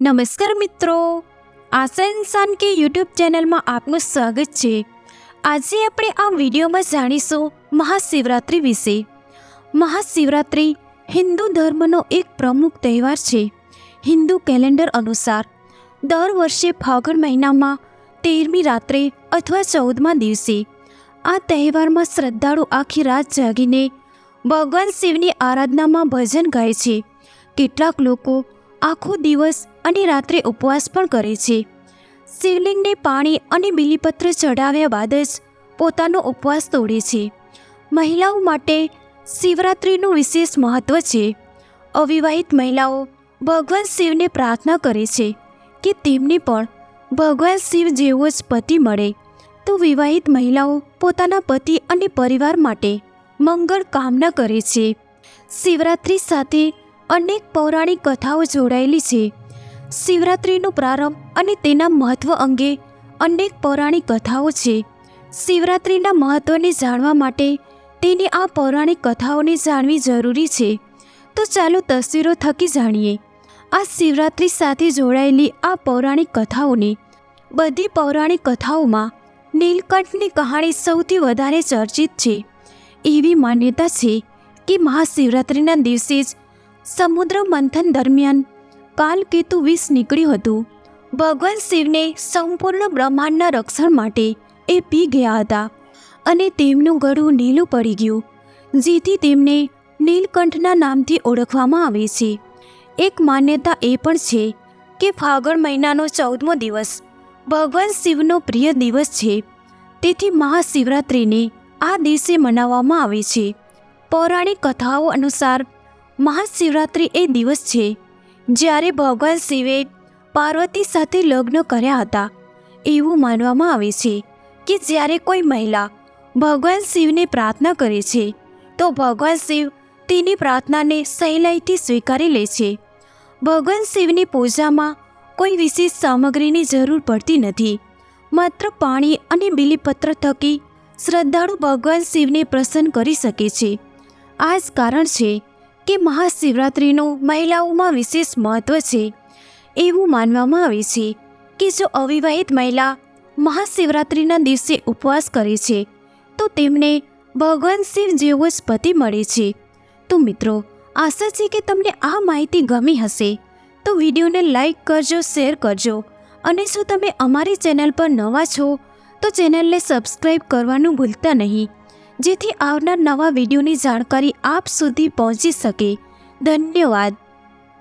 નમસ્કાર મિત્રો. આશા ઇન્સાન કે યુટ્યુબ ચેનલમાં આપનું સ્વાગત છે. આજે આપણે આ વિડીયોમાં જાણીશું મહાશિવરાત્રિ વિશે. મહાશિવરાત્રિ હિન્દુ ધર્મનો એક પ્રમુખ તહેવાર છે. હિન્દુ કેલેન્ડર અનુસાર દર વર્ષે ફાગણ મહિનામાં તેરમી રાત્રે અથવા ચૌદમા દિવસે આ તહેવારમાં શ્રદ્ધાળુ આખી રાત જાગીને ભગવાન શિવની આરાધનામાં ભજન ગાય છે. કેટલાક લોકો આખો દિવસ અને રાત્રે ઉપવાસ પણ કરે છે. શિવલિંગને પાણી અને બીલીપત્ર ચઢાવ્યા બાદ જ પોતાનો ઉપવાસ તોડે છે. મહિલાઓ માટે શિવરાત્રિનું વિશેષ મહત્ત્વ છે. અવિવાહિત મહિલાઓ ભગવાન શિવને પ્રાર્થના કરે છે કે તેમને પણ ભગવાન શિવ જેવો જ પતિ મળે. તો વિવાહિત મહિલાઓ પોતાના પતિ અને પરિવાર માટે મંગળ કામના કરે છે. શિવરાત્રિ સાથે અનેક પૌરાણિક કથાઓ જોડાયેલી છે. શિવરાત્રિનો પ્રારંભ અને તેના મહત્વ અંગે અનેક પૌરાણિક કથાઓ છે. શિવરાત્રિના મહત્વને જાણવા માટે તેની આ પૌરાણિક કથાઓને જાણવી જરૂરી છે. તો ચાલો તસવીરો થકી જાણીએ. આ શિવરાત્રિ સાથે જોડાયેલી આ પૌરાણિક કથાઓની બધી પૌરાણિક કથાઓમાં નીલકંઠની કહાણી સૌથી વધારે ચર્ચિત છે. એવી માન્યતા છે કે મહાશિવરાત્રિના દિવસે જ સમુદ્ર મંથન દરમિયાન કાલકેતુ વિષ નીકળ્યું હતું. ભગવાન શિવને સંપૂર્ણ બ્રહ્માંડના રક્ષણ માટે એ પી ગયા હતા અને તેમનું ગળું નીલું પડી ગયું, જેથી તેમને નીલકંઠના નામથી ઓળખવામાં આવે છે. એક માન્યતા એ પણ છે કે ફાગણ મહિનાનો ચૌદમો દિવસ ભગવાન શિવનો પ્રિય દિવસ છે. તેથી મહાશિવરાત્રિને આ દિવસે મનાવવામાં આવે છે. પૌરાણિક કથાઓ અનુસાર મહાશિવરાત્રિ એ દિવસ છે, જ્યારે ભગવાન શિવે પાર્વતી સાથે લગ્ન કર્યા હતા. એવું માનવામાં આવે છે કે જ્યારે કોઈ મહિલા ભગવાન શિવને પ્રાર્થના કરે છે, તો ભગવાન શિવ તેની પ્રાર્થનાને સહેલાઈથી સ્વીકારી લે છે. ભગવાન શિવની પૂજામાં કોઈ વિશેષ સામગ્રીની જરૂર પડતી નથી. માત્ર પાણી અને બીલીપત્ર થકી શ્રદ્ધાળુ ભગવાન શિવને પ્રસન્ન કરી શકે છે. આ જ કારણ છે કે મહાશિવરાત્રિનું મહિલાઓમાં વિશેષ મહત્ત્વ છે, એવું માનવામાં આવે છે કે જો અવિવાહિત મહિલા મહાશિવરાત્રિના દિવસે ઉપવાસ કરે છે, તો તેમને ભગવાન શિવ જેવો જ પતિ મળે છે. તો મિત્રો, આશા છે કે તમને આ માહિતી ગમી હશે. તો વિડીયોને લાઈક કરજો, શેર કરજો અને જો તમે અમારી ચેનલ પર નવા છો, તો ચેનલને સબસ્ક્રાઈબ કરવાનું ભૂલતા નહીં. જેથી આવનાર નવા વિડીયોની જાણકારી આપ સુધી પહોંચી શકે. ધન્યવાદ.